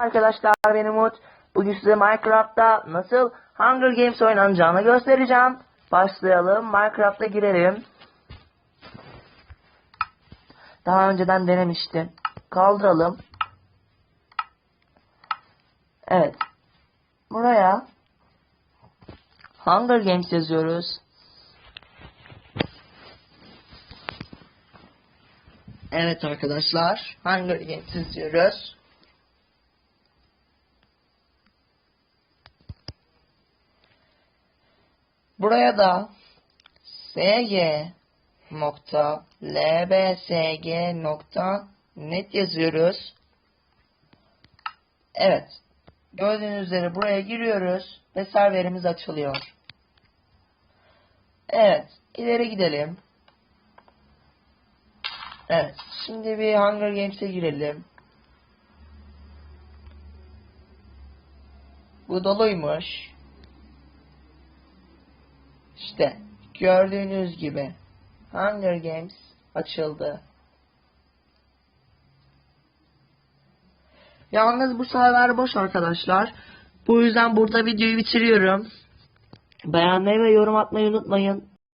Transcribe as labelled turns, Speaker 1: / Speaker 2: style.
Speaker 1: Arkadaşlar benim Umut. Bugün size Minecraft'ta nasıl Hunger Games oynanacağını göstereceğim. Başlayalım. Minecraft'a girelim. Daha önceden denemiştim. Kaldıralım. Evet. Buraya Hunger Games yazıyoruz. Evet arkadaşlar. Hunger Games yazıyoruz. Buraya da sg nokta lbsg nokta net yazıyoruz. Evet. Gördüğünüz üzere buraya giriyoruz ve serverimiz açılıyor. Evet. ileri gidelim. Evet. Şimdi bir Hunger Games'e girelim. Bu doluymuş. İşte gördüğünüz gibi Hunger Games açıldı. Yalnız bu server boş arkadaşlar. Bu yüzden burada videoyu bitiriyorum. Beğenmeyi ve yorum atmayı unutmayın.